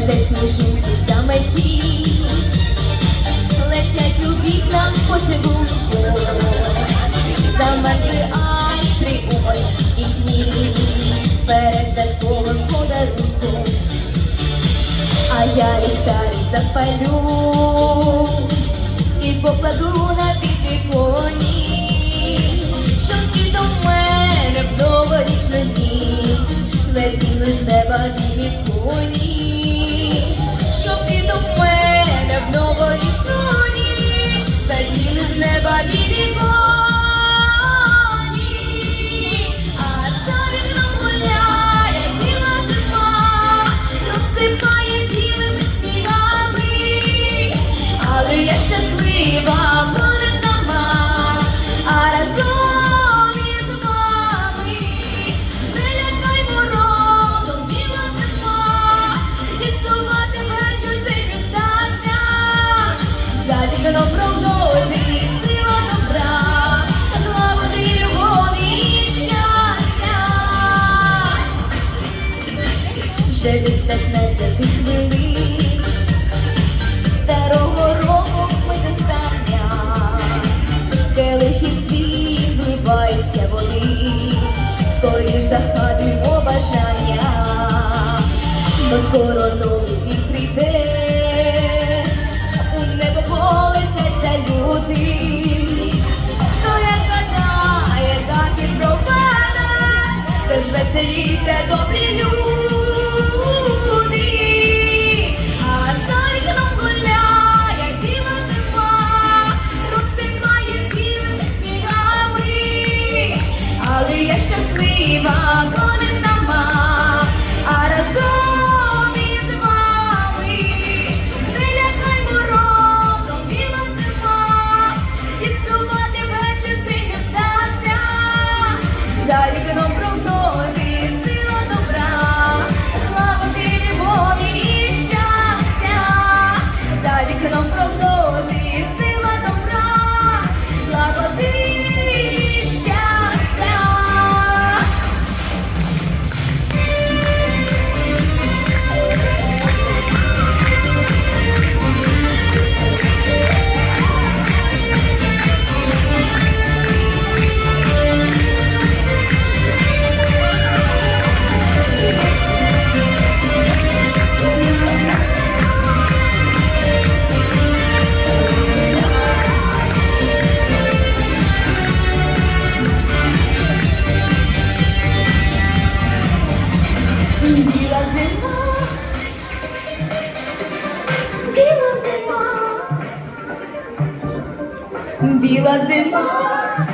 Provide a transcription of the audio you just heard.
де сніжинки заметі, летять у вікна поцілунку, замерзли айстри у моїй вікні, перед святковим подарунком, а я ліхтарик запалю. І покладу на підвіконі, щоб ти до мене в новорічну ніч злетіли з неба білі коні, Вже від 15 хвилин старого року ми достання, келихи цвіт зливаються води, скоріш загадуємо бажання, бо скоро новий прийде, у небо полетяться люди, хто як гадає, так і пропаде, тож веселіться добрі але я was him.